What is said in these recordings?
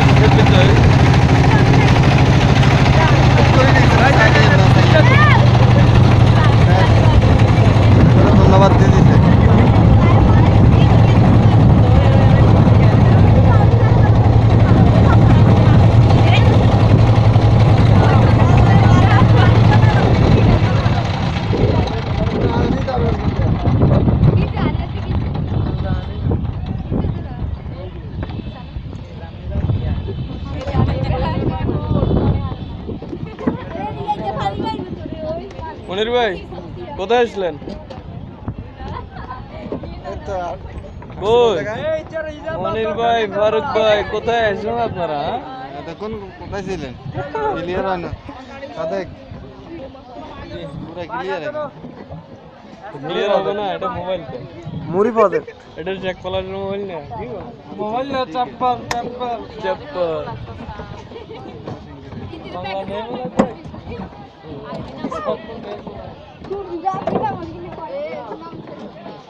کتنی মনির ভাই কোথায় আসলেন? মনির ভাই ফারুক ভাই কোথায় আসলেন আপনারা হ্যাঁ? দেখুন কোথায় ছিলেন? ক্লিয়ার হয় না। সাদেক। পুরা ক্লিয়ার ক্লিয়ার হবে না এটা মোবাইল তো। মুড়ি পদে এটা চেক মোবাইল না? কি মোবাইল না চাপ্পাল চাপ্পাল চাপ্পাল বাংলা নেই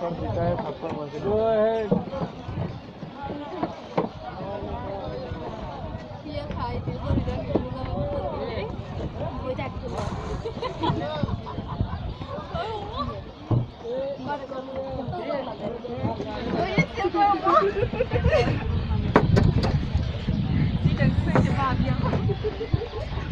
컴퓨터에 바꿔가지고 해. Sie denkt, es ist